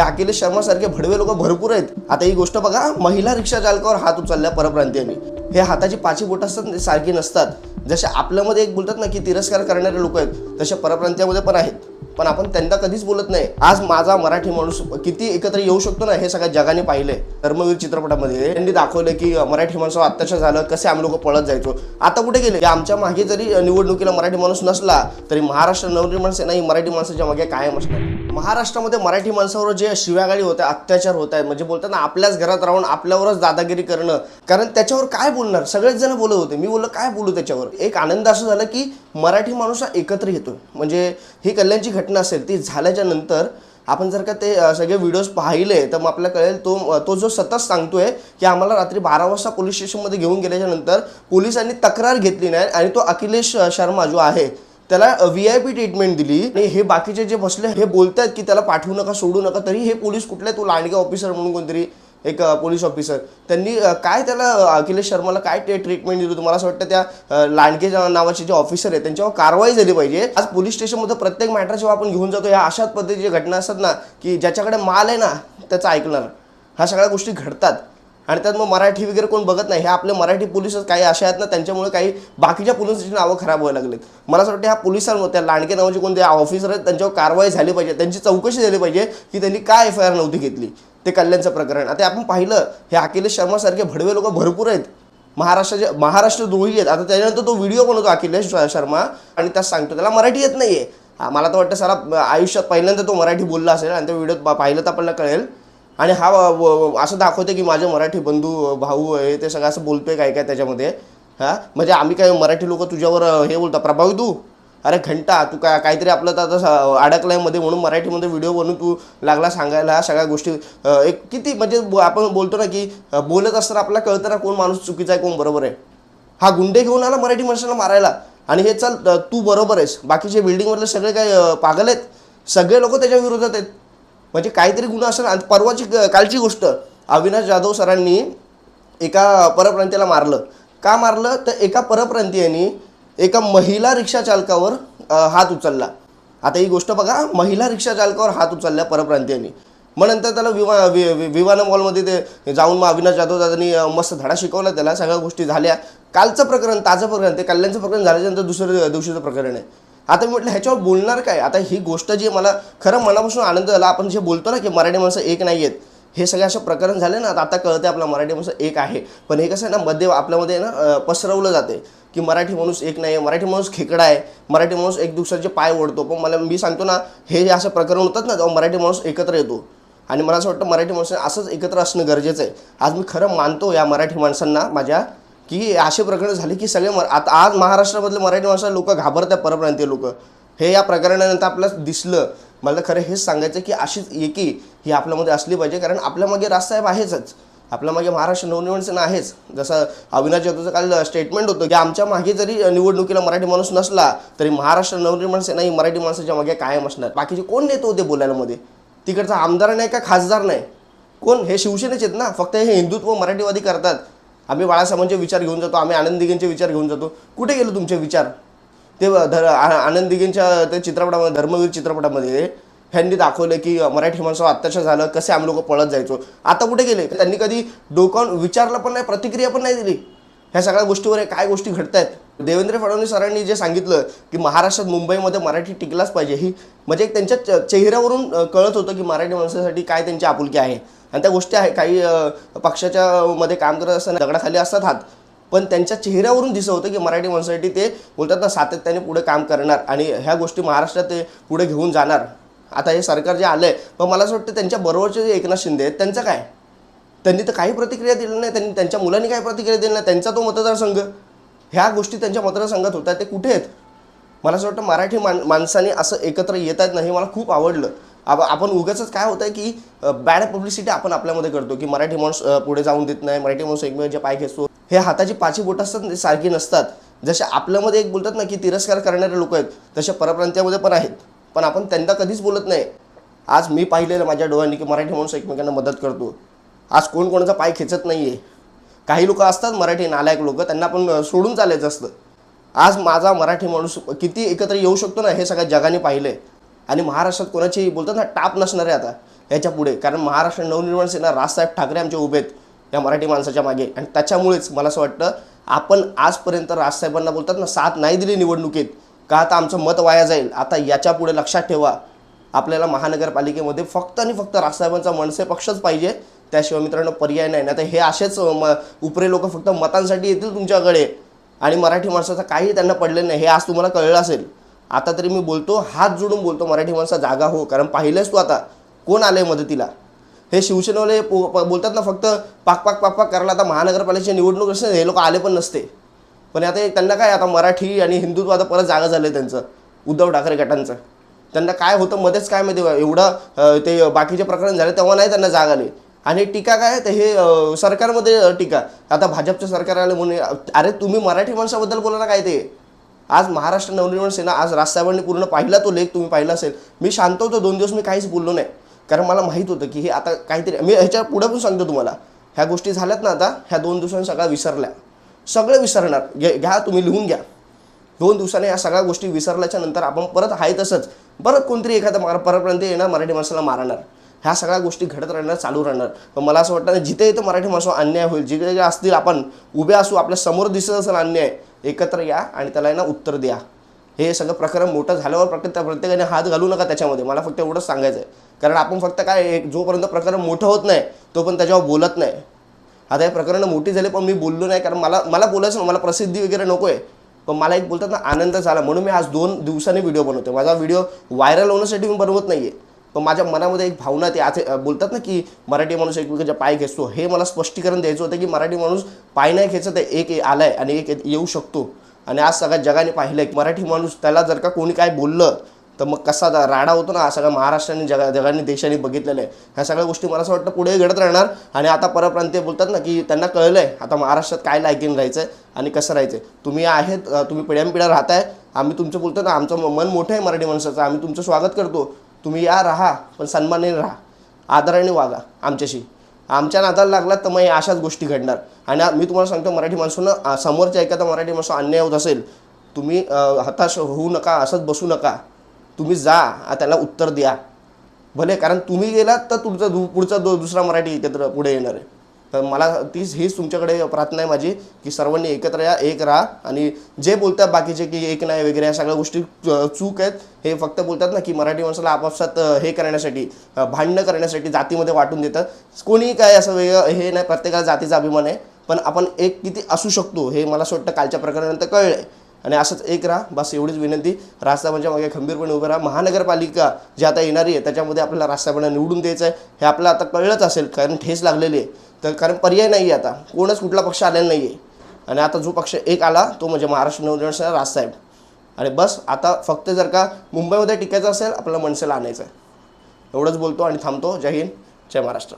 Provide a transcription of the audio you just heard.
अखिलेश शर्मा सारखे भडवे लोक भरपूर आहेत. आता ही गोष्ट बघा महिला रिक्षा चालकावर हात उचलल्या परप्रांतीयांनी. हे हाताची पाची बोट असतात सारखी नसतात. जसे आपल्यामध्ये एक बोलतात ना की तिरस्कार करणारे लोक आहेत तसे परप्रांतीयामध्ये पण आहेत. पण आपण त्यांना कधीच बोलत नाही. आज माझा मराठी माणूस किती एकत्र येऊ शकतो ना हे सगळ्या जगाने पाहिले धर्मवीर चित्रपटामध्ये त्यांनी दाखवलं की मराठी माणसावर अत्याचार झालं कसे आम्ही लोक पळत जायचो. आता कुठे गेले? की आमच्या मागे जरी निवडणुकीला मराठी माणूस नसला तरी महाराष्ट्र नवनिर्माण सेना ही मराठी माणसाच्या मागे कायम असणार. महाराष्ट्रामध्ये मराठी माणसावर जे शिव्यागाळी होत्या अत्याचार होत आहेत म्हणजे बोलतात ना आपल्याच घरात राहून आपल्यावरच दादागिरी करणं. कारण त्याच्यावर काय बोलणार? सगळेच जण बोलत होते. मी बोललो काय बोलू त्याच्यावर? एक आनंद असं झाला की मराठी माणूस हा एकत्र येतो म्हणजे ही कल्याणची घटना असेल ती झाल्याच्यानंतर आपण जर का ते सगळे व्हिडिओज पाहिले तर मग आपल्याला कळेल तो तो जो सतत सांगतोय की आम्हाला रात्री बारा वाजता पोलीस स्टेशनमध्ये घेऊन गेल्याच्यानंतर पोलिसांनी तक्रार घेतली नाही आणि तो अखिलेश शर्मा जो आहे त्याला व्ही आय पी ट्रीटमेंट दिली आणि हे बाकीचे जे बसले हे बोलतात की त्याला पाठवू नका सोडू नका तरी हे पोलीस कुठले तो लांडगे ऑफिसर म्हणून कोणतरी एक पोलीस ऑफिसर त्यांनी काय त्याला अखिलेश शर्माला काय ते ट्रीटमेंट दिली? तुम्हाला असं वाटतं त्या लांडगे नावाचे जे ऑफिसर आहे त्यांच्यावर कारवाई झाली पाहिजे? आज पोलीस स्टेशनमध्ये प्रत्येक मॅटर जेव्हा आपण घेऊन जातो या अशाच पद्धतीच्या घटना असतात ना की ज्याच्याकडे माल आहे ना त्याचं ऐकणार. ह्या सगळ्या गोष्टी घडतात. आणि त्यात मग मराठी वगैरे कोण बघत नाही. हे आपले मराठी पोलीसच काही असे आहेत ना त्यांच्यामुळे काही बाकीच्या पोलिसांची नावं खराब व्हायला लागलीत. मला असं वाटतं ह्या पोलिसांवर त्या लांडके नावाचे कोणते ऑफिसर आहेत त्यांच्यावर कारवाई झाली पाहिजे. त्यांची चौकशी झाली पाहिजे की त्यांनी काय एफ आय आर नव्हती घेतली ते कल्याणचं प्रकरण. आता आपण पाहिलं हे अखिलेश शर्मासारखे भडवे लोक भरपूर आहेत. महाराष्ट्राचे महाराष्ट्र द्रोही आहेत. आता त्याच्यानंतर तो व्हिडिओ बनवतो अखिलेश शर्मा आणि त्यात सांगतो त्याला मराठी येत नाही हा, मला तर वाटतं सारा आयुष्यात पहिल्यांदा तो मराठी बोलला असेल आणि त्या व्हिडिओत पाहिलं तर आपल्याला कळेल. आणि हा असं दाखवते की माझे मराठी बंधू भाऊ हे ते सगळं असं बोलतोय काय काय त्याच्यामध्ये. हां? म्हणजे आम्ही काय मराठी लोक तुझ्यावर हे बोलता प्रभावी तू? अरे घंटा तू काय काहीतरी आपलं तर आता अडकलं आहे मध्ये म्हणून मराठीमध्ये व्हिडिओ बनवून तू लागला सांगायला ह्या सगळ्या गोष्टी एक किती म्हणजे आपण बोलतो ना की बोलत असताना आपल्याला कळतं ना कोण माणूस चुकीचा आहे कोण बरोबर आहे. हा गुंडे घेऊन आला मराठी माणसाला मारायला. आणि हे चल तू बरोबर आहेस. बाकीचे बिल्डिंगमधले सगळे काय पागल आहेत? सगळे लोक त्याच्या विरोधात आहेत. म्हणजे काहीतरी गुन्हा असं आणि परवाची कालची गोष्ट अविनाश जाधव सरांनी एका परप्रांतीयाला मारलं. का मारलं? तर एका परप्रांतीयांनी एका महिला रिक्षा चालकावर हात उचलला. आता ही गोष्ट बघा महिला रिक्षा चालकावर हात उचलल्या परप्रांतीयांनी. मग नंतर त्याला विवा वि वि- विवाना मॉलमध्ये ते जाऊन मग अविनाश जाधव दादांनी मस्त धडा शिकवला. त्याला सगळ्या गोष्टी झाल्या. कालचं प्रकरण ताजं प्रकरण ते कल्याणचं प्रकरण झाल्याच्यानंतर दुसरं दिवशीचं प्रकरण आहे. आता मी म्हटलं ह्याच्यावर बोलणार काय? आता ही गोष्ट जी मला खरं मनापासून आनंद झाला. आपण जे बोलतो ना की मराठी माणसं एक नाही आहेत हे सगळे असं प्रकरण झाले ना आता कळते आपला मराठी माणूस एक आहे. पण हे कसं आहे ना मध्ये आपल्यामध्ये ना पसरवलं जाते की मराठी माणूस एक नाही आहे मराठी माणूस खेकडा आहे मराठी माणूस एक दुसऱ्याचे पाय ओढतो. पण मला मी सांगतो ना हे जे असं प्रकरण होतात ना तेव्हा मराठी माणूस एकत्र येतो आणि मला असं वाटतं मराठी माणसाने असंच एकत्र असणं गरजेचं आहे. आज मी खरं मानतो या मराठी माणसांना माझ्या की असे प्रकरण झाले की सगळे मर आता आज महाराष्ट्रामधले मराठी माणसं लोक घाबरतात परप्रांतीय लोक. हे या प्रकरणानंतर आपल्याला दिसलं. मला खरं हेच सांगायचं की अशीच एकी ही आपल्यामध्ये असली पाहिजे कारण आपल्या मागे राजसाहेब आहेच आपल्या मागे महाराष्ट्र नवनिर्माण आहेच. जसं अविनाश जाधवचं काल स्टेटमेंट होतं की आमच्या मागे जरी निवडणुकीला मराठी माणूस नसला तरी महाराष्ट्र नवनिर्माण सेना ही मराठी माणसाच्या मागे कायम असणार. बाकीचे कोण नेते होते बोलायला मध्ये तिकडचा आमदार नाही का खासदार नाही? कोण? हे शिवसेनेचे आहेत ना. फक्त हे हिंदुत्व मराठीवादी करतात. आम्ही बाळासाहेबांचे विचार घेऊन जातो आम्ही आनंद दिघेंचे विचार घेऊन जातो. कुठे गेलो तुमचे विचार? ते धर आ- आनंद दिघेंच्या ते चित्रपटामध्ये धर्मवीर चित्रपटामध्ये ह्यांनी दाखवलं की मराठी माणसावर अत्याचार झालं कसे आम्ही लोक पळत जायचो. आता कुठे गेले? त्यांनी कधी डोकावून विचारलं पण नाही प्रतिक्रिया पण नाही दिली. ह्या सगळ्या गोष्टीवर काय गोष्टी घडत आहेत देवेंद्र फडणवीस सरांनी जे सांगितलं की महाराष्ट्रात मुंबईमध्ये मराठी टिकलाच पाहिजे ही म्हणजे त्यांच्या च- चेहऱ्यावरून कळत होतं की मराठी माणसासाठी काय त्यांची आपुलकी आहे. आणि त्या गोष्टी आहे काही पक्षाच्या मध्ये काम करत असताना दगडाखाली असतात हात. पण त्यांच्या चेहऱ्यावरून दिसत होतं की मराठी माणसासाठी ते बोलतात ना सातत्याने पुढे काम करणार आणि ह्या गोष्टी महाराष्ट्रात ते पुढे घेऊन जाणार. आता हे सरकार जे आलं आहे पण मला असं वाटतं त्यांच्या बरोबरचे जे एकनाथ शिंदे आहेत त्यांचं काय? त्यांनी तर काही प्रतिक्रिया दिली नाही त्यांनी त्यांच्या मुलांनी काही प्रतिक्रिया दिली नाही त्यांचा तो मतदारसंघ. ह्या गोष्टी त्यांच्या मतदारसंघात होतात ते कुठे आहेत? मला असं वाटतं मराठी मान माणसाने असं एकत्र येत आहेत ना हे मला खूप आवडलं. आप आपण उगाच काय होतं की बॅड पब्लिसिटी आपण आपल्यामध्ये करतो की मराठी माणूस पुढे जाऊन देत नाही मराठी माणूस एकमेकांचे पाय घेतो हे हाताची पाची बोट असतात ते सारखी नसतात. जसे आपल्यामध्ये एक बोलतात ना की तिरस्कार करणारे लोक आहेत तसे परप्रांत्यामध्ये पण आहेत. पण आपण त्यांना कधीच बोलत नाही. आज मी पाहिलेलं माझ्या डोळ्यांनी की मराठी माणूस एकमेकांना मदत करतो. आज कोण कोणाचा पाय खेचत नाही आहे काही लोक असतात मराठी नालायक लोक त्यांना पण सोडून चालायचं असतं. आज माझा मराठी माणूस किती एकत्र येऊ शकतो ना हे सगळ्या जगाने पाहिलं आहे आणि महाराष्ट्रात कोणाची बोलतात ना टाप नसणार आहे आता याच्यापुढे. कारण महाराष्ट्र नवनिर्माण सेना राजसाहेब ठाकरे आमचे उभे आहेत या मराठी माणसाच्या मागे. आणि त्याच्यामुळेच मला असं वाटतं आपण आजपर्यंत राजसाहेबांना बोलतात ना साथ नाही दिली निवडणुकीत का आता आमचं मत वाया जाईल? आता याच्यापुढे लक्षात ठेवा. आपल्याला महानगरपालिकेमध्ये फक्त आणि फक्त राजसाहेबांचा मनसे पक्षच पाहिजे त्याशिवाय मित्रांनो पर्याय नाही. ना तर हे असेच म उपरे लोक फक्त मतांसाठी येतील तुमच्याकडे. आणि मराठी माणसाचं काही त्यांना पडलेलं नाही. हे आज तुम्हाला कळलं असेल. आता तरी मी बोलतो हात जोडून बोलतो मराठी माणसा जागा हो. कारण पाहिलंच तू आता. कोण आलं आहे मदतीला? हे शिवसेनेवाले पो- बोलतात ना फक्त पाक पाक पाक पाक करायला आता महानगरपालिकेची निवडणूक असते हे लोक आले पण नसते. पण आता हे- त्यांना काय आता मराठी आणि हिंदुत्व आता परत जागा झालं त्यांचं. उद्धव ठाकरे गटांचं. त्यांना काय होतं मध्येच काय माहिती एवढं ते बाकीचे प्रकरण झाले तेव्हा नाही त्यांना जाग आली. आणि टीका काय तर हे सरकारमध्ये टीका. आता भाजपचं सरकार आलं म्हणून अरे तुम्ही मराठी माणसाबद्दल बोला ना काय ते? आज महाराष्ट्र नवनिर्माण सेना आज राजसाहेबांनी पूर्ण पाहिला तो लेख तुम्ही पाहिला असेल. मी शांत होतो दोन दिवस मी काहीच बोललो नाही. कारण मला माहीत होतं की हे आता काहीतरी मी ह्याच्या पुढे पण सांगतो तुम्हाला. ह्या गोष्टी झाल्यात ना आता ह्या दोन दिवसांनी सगळ्या विसरल्या. सगळं विसरणार. घे- घ्या तुम्ही लिहून घ्या. दोन दिवसाने या सगळ्या गोष्टी विसरल्याच्या नंतर आपण परत आहे तसंच. परत कोणतरी एखादा मार परप्रांतीय येणार मराठी माणसाला मारणार. ह्या सगळ्या गोष्टी घडत राहणार चालू राहणार. पण मला असं वाटतं जिथे इथं मराठी माणसं अन्याय होईल जिथे जिथे असतील आपण उभे असू आपल्यासमोर दिसत असेल अन्याय एकत्र या आणि त्याला आहे ना उत्तर द्या. हे सगळं प्रकरण मोठं झाल्यावर प्रत्येक त्या प्रत्येकाने हात घालू नका त्याच्यामध्ये. मला फक्त एवढंच सांगायचं आहे कारण आपण फक्त काय एक जोपर्यंत प्रकरण मोठं होत नाही तो पण त्याच्यावर बोलत नाही. आता हे प्रकरणं मोठी झाली पण मी बोललो नाही कारण मला मला बोलायचं मला प्रसिद्धी वगैरे नको आहे पण मला एक बोलतात ना आनंद झाला. म्हणून मी आज दोन दिवसांनी व्हिडिओ बनवतो माझा व्हिडिओ व्हायरल होण्यासाठी मी बनवत नाही आहे पण माझ्या मनामध्ये एक भावना ते आज बोलतात ना की मराठी माणूस एकमेकांच्या पाय खेचतो. हे मला स्पष्टीकरण द्यायचं होतं की मराठी माणूस पाय नाही खेचत आहे एक आलाय आणि एक येऊ शकतो. आणि आज सगळ्या जगाने पाहिलं आहे मराठी माणूस त्याला जर का कोणी काय बोललं तर मग कसा राडा होतो ना सगळ्या सगळा महाराष्ट्राने जगा जगाने देशाने बघितलेलं आहे. ह्या सगळ्या गोष्टी मला असं वाटतं पुढे घडत राहणार. आणि आता परप्रांतीय बोलतात ना की त्यांना कळलं आहे आता महाराष्ट्रात काय लायकीन राहायचं आहे आणि कसं राहायचं आहे तुम्ही आहेत तुम्ही पिढ्यानपिढ्या राहताय आम्ही तुमचं बोलतो ना आमचं मन मोठं आहे मराठी माणसाचं आम्ही तुमचं स्वागत करतो. तुम्ही या राहा पण सन्मानाने राहा. आदराने वागा आमच्याशी. आमच्या नादाला लागलात तर मग या अशाच गोष्टी घडणार. आणि मी तुम्हाला सांगतो मराठी माणसानं समोरच्या एखादा मराठी माणसं अन्याय होत असेल तुम्ही हताश होऊ नका असंच बसू नका. तुम्ही जा त्याला उत्तर द्या. भले कारण तुम्ही गेलात तर तुमचा दु पुढचा दो दुसरा मराठी एकत्र पुढे येणार आहे. तर मला तीच हीच तुमच्याकडे प्रार्थना आहे माझी की सर्वांनी एकत्र या एक राहा. आणि जे बोलतात बाकीचे की एक नाही वगैरे या सगळ्या गोष्टी चूक आहेत हे फक्त बोलतात ना की मराठी माणसाला आपापसात हे करण्यासाठी भांडणं करण्यासाठी जातीमध्ये वाटून देतात कोणी काय असं वेगळं हे नाही प्रत्येकाला जातीचा अभिमान आहे. पण आपण एक किती असू शकतो हे मला असं वाटतं कालच्या प्रकरणानंतर कळलं आहे आणि असंच एक राहा बस एवढीच विनंती. राजसाहेबांच्या मागे खंबीरपणे उभं राहा. महानगरपालिका जी आता येणारी आहे त्याच्यामध्ये आपल्याला राजसाहेबांना निवडून द्यायचं आहे. हे आपल्याला आता कळलंच असेल कारण ठेस लागलेली आहे. तर कारण पर्याय नाही आहे आता. कोणच कुठला पक्ष आलेला नाही आहे. आणि आता जो पक्ष एक आला तो म्हणजे महाराष्ट्र नवनिर्माण सेना राजसाहेब आणि बस आता फक्त जर का मुंबईमध्ये टिकायचं असेल आपल्याला मनसेला आणायचं आहे. एवढंच बोलतो आणि थांबतो. जय हिंद. जय महाराष्ट्र.